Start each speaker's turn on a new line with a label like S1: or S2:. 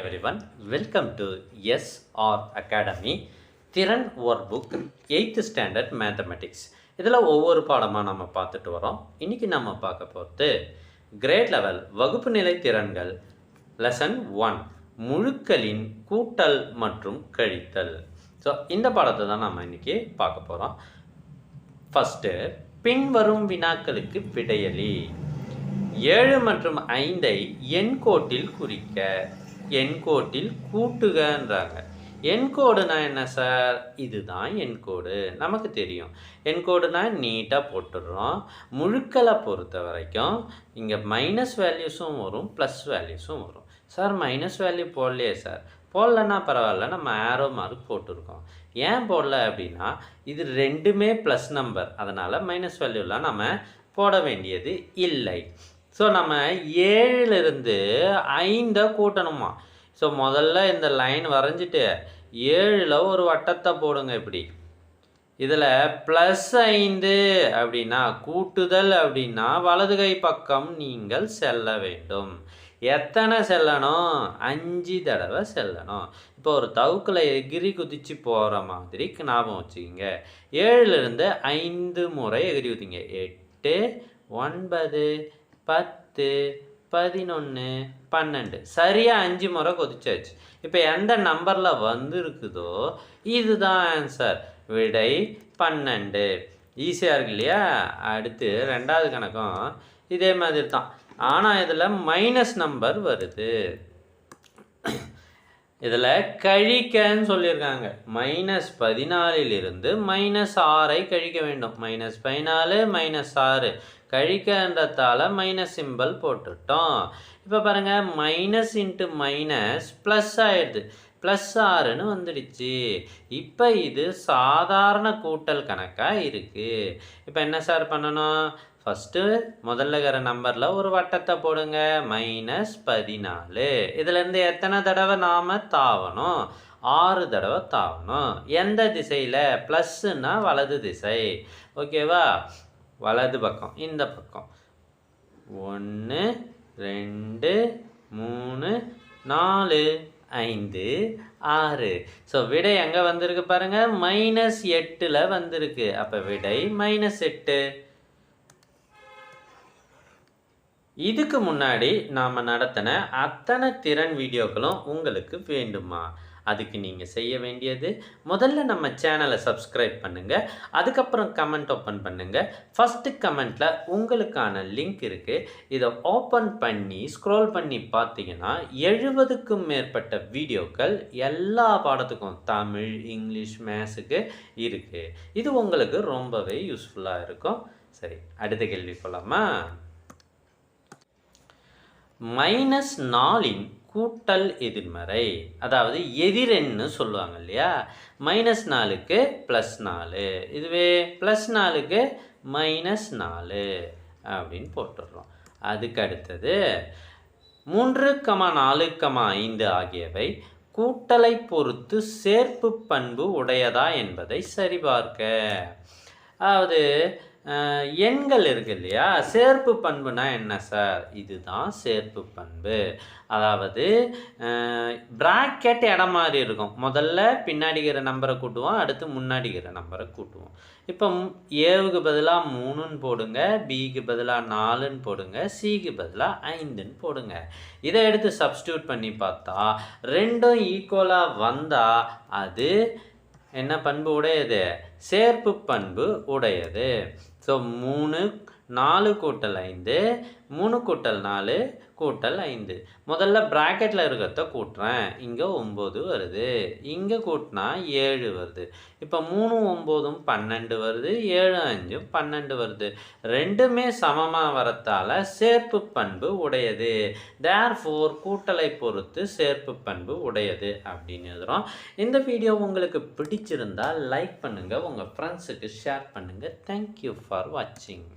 S1: Everyone welcome to S R academy திறன் ஓர் book eighth standard mathematics இதில் ஒவ்வொரு பாடமாக நம்ம பார்த்துட்டு வரோம். இன்றைக்கி நம்ம பார்க்க போகிறது கிரேட் லெவல் வகுப்பு நிலை திறன்கள் லெசன் ஒன் முழுக்களின் கூட்டல் மற்றும் கழித்தல். ஸோ இந்த பாடத்தை தான் நம்ம இன்றைக்கி பார்க்க போகிறோம் ஃபஸ்ட்டு பின்வரும் வினாக்களுக்கு விடையளி ஏழு மற்றும் ஐந்தை எண்கோட்டில் குறிக்க. என்கோட்டில் கூட்டுகன்றாங்க. என்கோடுனா என்ன சார்? இதுதான் என்கோடு. நமக்கு தெரியும். என்கோடுனா நீட்டாக போட்டுடுறோம். முழுக்களை பொறுத்த வரைக்கும் இங்கே மைனஸ் வேல்யூஸும் வரும் ப்ளஸ் வேல்யூஸும் வரும். சார் மைனஸ் வேல்யூ போடலையே சார். போடலன்னா பரவாயில்ல நம்ம ஆரோ மார்க் போட்டிருக்கோம். ஏன் போடல அப்படின்னா இது ரெண்டுமே ப்ளஸ் நம்பர் அதனால் மைனஸ் வேல்யூலாம் நம்ம போட வேண்டியது இல்லை. ஸோ நம்ம ஏழிலிருந்து ஐந்தை கூட்டணுமா? ஸோ முதல்ல இந்த லைன் வரைஞ்சிட்டு ஏழில் ஒரு வட்டத்தை போடுங்க இப்படி. இதில் ப்ளஸ் ஐந்து அப்படின்னா கூட்டுதல் அப்படின்னா வலது கை பக்கம் நீங்கள் செல்ல வேண்டும். எத்தனை செல்லணும்? அஞ்சு தடவை செல்லணும். இப்போ ஒரு தவுக்கில் எகிரி குதிச்சு போகிற மாதிரி ஞாபகம் வச்சுக்கிங்க. ஏழுலேருந்து ஐந்து முறை எகிரி குதிங்க. எட்டு ஒன்பது பத்து பதினொன்று பன்னெண்டு. சரியாக அஞ்சு முறை கொதிச்சாச்சு. இப்போ எந்த நம்பரில் வந்திருக்குதோ இதுதான் ஆன்சர் விடை பன்னெண்டு. ஈஸியாக இருக்கு இல்லையா? அடுத்து ரெண்டாவது கணக்கும் இதே மாதிரி தான். ஆனால் இதில் மைனஸ் நம்பர் வருது. இதில் கழிக்கன்னு சொல்லியிருக்காங்க. மைனஸ் பதினாலிலிருந்து மைனஸ் ஆறை கழிக்க வேண்டும். மைனஸ் பதினாலு மைனஸ் ஆறு. கழிக்கன்றதால மைனஸ் சிம்பிள் போட்டுட்டோம். இப்போ பாருங்கள் மைனஸ் இன்ட்டு மைனஸ் ப்ளஸ் ஆயிடுது. ப்ளஸ் ஆறுன்னு வந்துடுச்சு. இப்போ இது சாதாரண கூட்டல் கணக்காக இருக்குது இப்போ என்ன சார் பண்ணணும்? ஃபஸ்ட்டு முதல்ல இருக்கிற நம்பரில் ஒரு வட்டத்தை போடுங்க. மைனஸ் பதினாலு. இதுலேருந்து எத்தனை தடவை நாம் தாவணும்? ஆறு தடவை தாவணும். எந்த திசையில்? ப்ளஸ்ஸுன்னா வலது திசை. ஓகேவா வலது பக்கம் இந்த பக்கம். ஒன்று ரெண்டு மூணு நாலு ஐந்து ஆறு. ஸோ விடை எங்கே வந்திருக்கு பாருங்கள் மைனஸ் எட்டில் வந்திருக்கு. அப்போ விடை மைனஸ் எட்டு. இதுக்கு முன்னாடி நாம் நடத்தின அத்தனை திறன் வீடியோக்களும் உங்களுக்கு வேண்டுமா? அதுக்கு நீங்கள் செய்ய வேண்டியது. முதல்ல நம்ம சேனலை சப்ஸ்கிரைப் பண்ணுங்கள் அதுக்கப்புறம் கமெண்ட் ஓப்பன் பண்ணுங்கள் ஃபஸ்ட்டு கமெண்ட்டில் உங்களுக்கான லிங்க் இருக்குது இதை ஓப்பன் பண்ணி ஸ்க்ரோல் பண்ணி பார்த்தீங்கன்னா எழுபதுக்கும் மேற்பட்ட வீடியோக்கள் எல்லா பாடத்துக்கும் தமிழ் இங்கிலீஷ் மேத்ஸுக்கு இருக்குது இது உங்களுக்கு ரொம்பவே யூஸ்ஃபுல்லாக இருக்கும். சரி அடுத்த கேள்வி போகலாமா மைனஸ் நாலின் கூட்டல் எதிர்மறை. அதாவது எதிரென்னு சொல்லுவாங்க இல்லையா? மைனஸ் நாலுக்கு ப்ளஸ் நாலு. இதுவே ப்ளஸ் நாலுக்கு மைனஸ் நாலு அப்படின்னு போட்டுடுறோம். அதுக்கு அடுத்தது மூன்று கமா நாலு கமா ஐந்து ஆகியவை கூட்டலை பொறுத்து சேர்ப்பு பண்பு உடையதா என்பதை சரிபார்க்க. அதாவது எண்கள் இருக்கு இல்லையா? சேர்ப்பு பண்புனா என்ன சார்? இதுதான் சேர்ப்பு பண்பு. அதாவது ப்ராக்கெட் இடம் மாதிரி இருக்கும். முதல்ல பின்னாடிக்கிற நம்பரை கூட்டுவோம் அடுத்து முன்னாடிக்கிற நம்பரை கூட்டுவோம். இப்போ ஏவுக்கு பதிலாக மூணுன்னு போடுங்க பிக்கு பதிலாக நாலுன்னு போடுங்க சிக்கு பதிலாக ஐந்துன்னு போடுங்க. இதை எடுத்து சப்ஸ்டியூட் பண்ணி பார்த்தா ரெண்டும் ஈக்குவலாக வந்தால் அது என்ன பண்பு உடையது? சேர்ப்பு பண்பு உடையது. ஸோ மூணு நாலு கூட்டல் ஐந்து மூணு கூட்டல் நாலு கூட்டல் ஐந்து. முதல்ல ப்ராக்கெட்டில் இருக்கிறத கூட்டுறேன். இங்கே ஒம்பது வருது. இங்கே கூட்டினா ஏழு வருது. இப்போ மூணு ஒம்போதும் பன்னெண்டு வருது. ஏழு அஞ்சும் பன்னெண்டு வருது. ரெண்டுமே சமமாக வரத்தால் சேர்ப்பு பண்பு உடையது. தேர் ஃபோர் கூட்டலை பொறுத்து சேர்ப்பு பண்பு உடையது அப்படின்னு எழுதுகிறோம் இந்த வீடியோ உங்களுக்கு பிடிச்சிருந்தால் லைக் பண்ணுங்கள் உங்கள் ஃப்ரெண்ட்ஸுக்கு ஷேர் பண்ணுங்கள் தேங்க்யூ ஃபார் வாட்சிங்